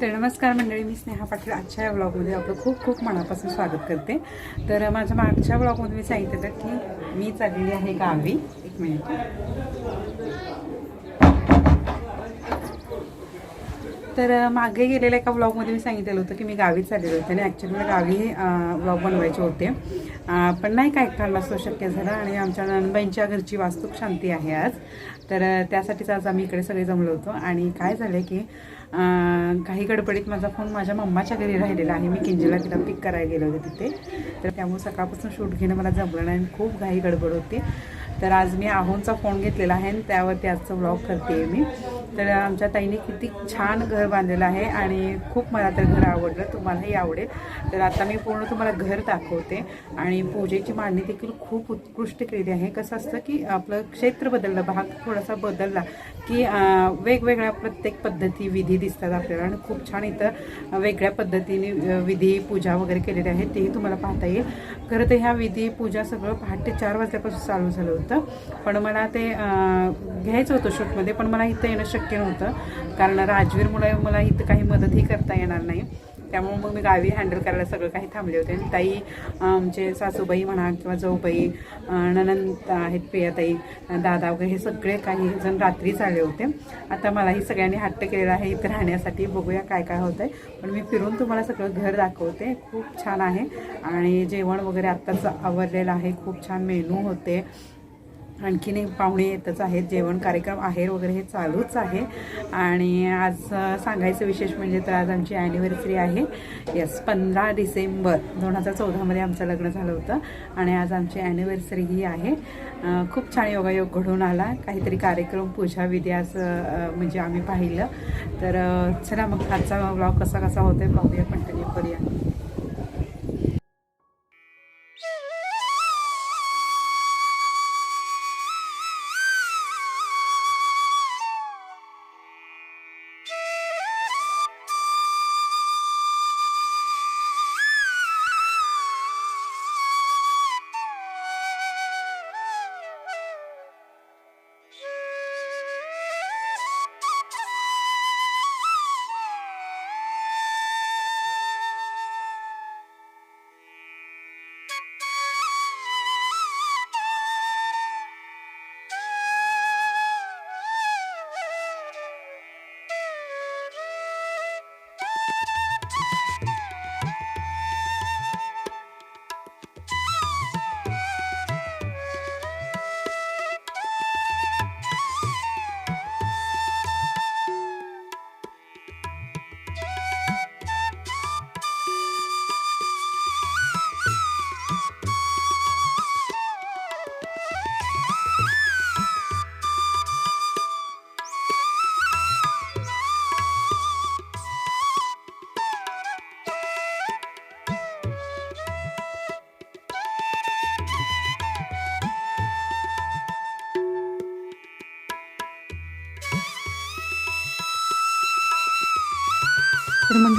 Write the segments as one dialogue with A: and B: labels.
A: तर नमस्कार मंडळी मी स्नेहा पाटील. आजच्या या ब्लॉगमध्ये आपलं खूप खूप मनापासून स्वागत करते. तर माझ्या मागच्या ब्लॉगमध्ये मी सांगितलं की मी चाललेली आहे गावी. एक मिनिट. तर मागे गेलेल्या एका ब्लॉगमध्ये मी सांगितलेलं होतं की मी गावीच चाललेलो होते आणि ॲक्च्युली मला गावी ब्लॉग बनवायचे होते. पण नाही काय कारणास्तव शक्य झालं आणि आमच्या नणबाईंच्या घरची वास्तूक शांती आहे आज. तर त्यासाठीच आज आम्ही इकडे सगळे जमलो होतो आणि काय झालं की काही गडबडीत माझा फोन माझ्या मम्माच्या घरी राहिलेला आहे. मी किंजला तिला पिक करायला गेले होते तिथे. तर त्यामुळे सकाळपासून शूट घेणं मला जमलं नाही आणि खूप घाई गडबड होती. तर आज मी आहोंचा फोन घेतलेला आहे आणि त्यावरती आजचं ब्लॉग करते मी. तर आमच्या ताईने किती छान घर बांधलेलं आहे आणि खूप मला तर घर आवडलं तुम्हालाही आवडेल. तर आता मी पूर्ण तुम्हाला घर दाखवते आणि पूजेची मांडणी देखील खूप उत्कृष्ट केलेली आहे. कसं असतं की आपलं क्षेत्र बदललं भाग थोडासा बदलला की वेगवेगळ्या प्रत्येक पद्धती विधी दिसतात आपल्याला आणि खूप छान इथं वेगळ्या पद्धतीने विधी पूजा वगैरे केलेली आहे तेही तुम्हाला पाहता येईल. खरं तर ह्या विधी पूजा सगळं पहाटे चार वाजल्यापासून चालू झालं होतं. पण मला ते घ्यायचं होतं शूटमध्ये पण मला इथं येणं शक्य नव्हतं. कारण राजवीरमुळे मला इथं काही मदतही करता येणार नाही. त्यामुळे मग मी गावी हँडल करायला सगळं काही थांबले होते. आणि ताई आमचे सासूबाई म्हणा किंवा जाऊबाई ननंद आहेत प्रियाताई दादा वगैरे हे सगळे काही जण रात्रीच आले होते. आता मलाही सगळ्यांनी हट्ट केलेला आहे इथं राहण्यासाठी बघूया काय काय होतं आहे पण मी फिरून तुम्हाला सगळं घर दाखवते. खूप छान आहे. आणि जेवण वगैरे आत्ताच आवडलेलं आहे. खूप छान मेनू होते. आणखीन एक पाहुणे येतच आहेत जेवण कार्यक्रम आहेर वगैरे हे चालूच आहे. आणि आज सांगायचं विशेष म्हणजे तर आज आमची ॲनिव्हर्सरी आहे. येस पंधरा डिसेंबर दोन हजार चौदामध्ये आमचं लग्न झालं होतं आणि आज आमची ॲनिव्हर्सरी ही आहे. खूप छान योगायोग घडून आला. काहीतरी कार्यक्रम पूजा विधी असं म्हणजे आम्ही पाहिलं. तर चला मग आजचा ब्लॉग कसा कसा होतो आहे पाहूया कंटिन्यू करूया.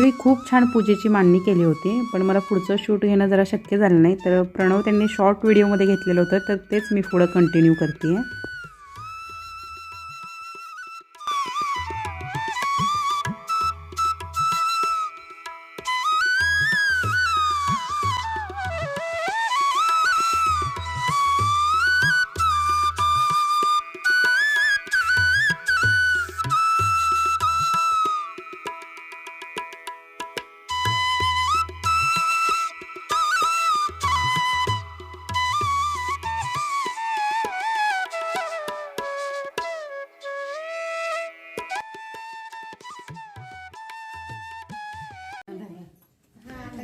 A: मी खूप छान पूजेची मांडणी केली होती पण मला पुढचं शूट घेणं जरा शक्य झालं नाही. तर प्रणव त्यांनी शॉर्ट व्हिडिओमध्ये घेतलेलं होतं तर तेच मी पुढं कंटिन्यू करते आहे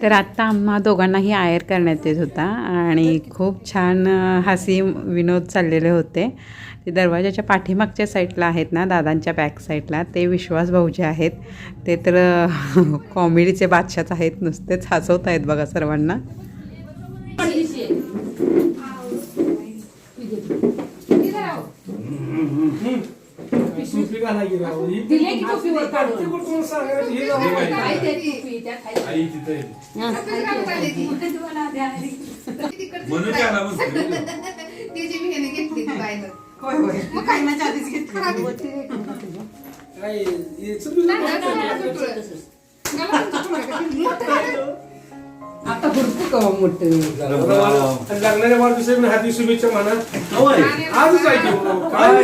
A: तर आत्ता आम्हा दोघांनाही आयर करण्यात येत होता आणि खूप छान हसी विनोद चाललेले होते. ते दरवाजाच्या पाठीमागच्या साईडला आहेत ना दादांच्या बॅक साईडला. ते विश्वास भाऊजे आहेत. ते तर कॉमेडीचे बादशाच आहेत. नुसतेच हसवत आहेत बघा सर्वांना.
B: टोपी घाला
C: गेला.
B: मला पण चुकलं
D: का? आता भरपूर कवा मोठं
B: लागणाऱ्या शुभेच्छा म्हणा.
E: होय.
B: आजच हो? काय?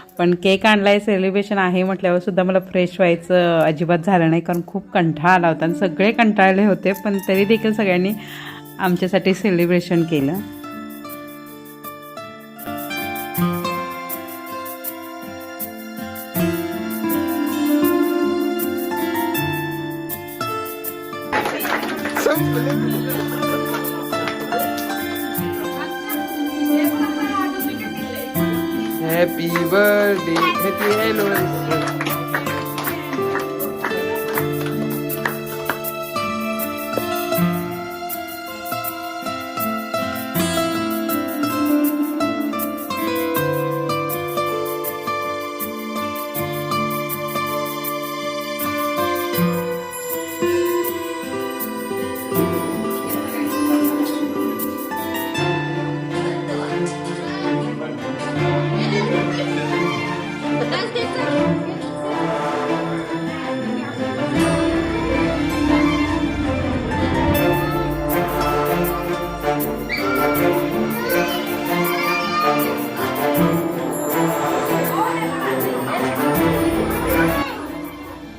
A: पण केक आणलाय सेलिब्रेशन आहे म्हटल्यावर सुद्धा मला फ्रेश व्हायचं अजिबात झालं नाही. कारण खूप कंटाळा आला होता आणि सगळे कंटाळले होते पण तरी देखील सगळ्यांनी आमच्यासाठी सेलिब्रेशन केलं.
F: Happy birthday, happy anniversary.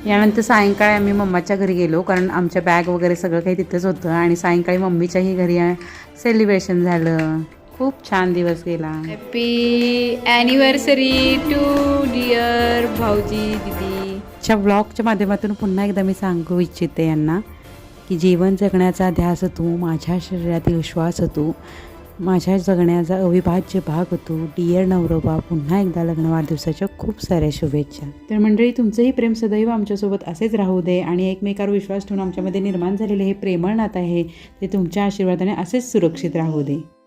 A: यानंतर सायंकाळी आम्ही मम्माच्या घरी गेलो कारण आमच्या बॅग वगैरे सगळं काही तिथेच होतं. आणि सायंकाळी मम्मीच्याही घरी सेलिब्रेशन झालं. खूप छान दिवस गेला.
G: हॅपी ॲनिव्हर्सरी टू डिअर भाऊजी दिदी.
A: च्या ब्लॉगच्या माध्यमातून पुन्हा एकदा मी सांगू इच्छिते यांना की जीवन जगण्याचा ध्यास तू माझ्या शरीरातील श्वास तू. माझ्या जगण्याचा अविभाज्य भाग होतो. डिअर नवरोबा पुन्हा एकदा लग्न वाढदिवसाच्या खूप साऱ्या शुभेच्छा. तर मंडळी तुमचंही प्रेम सदैव आमच्यासोबत असेच राहू दे आणि एकमेकावर विश्वास ठेवून आमच्यामध्ये निर्माण झालेले हे प्रेमळ नातं आहे ते तुमच्या आशीर्वादाने असेच सुरक्षित राहू दे.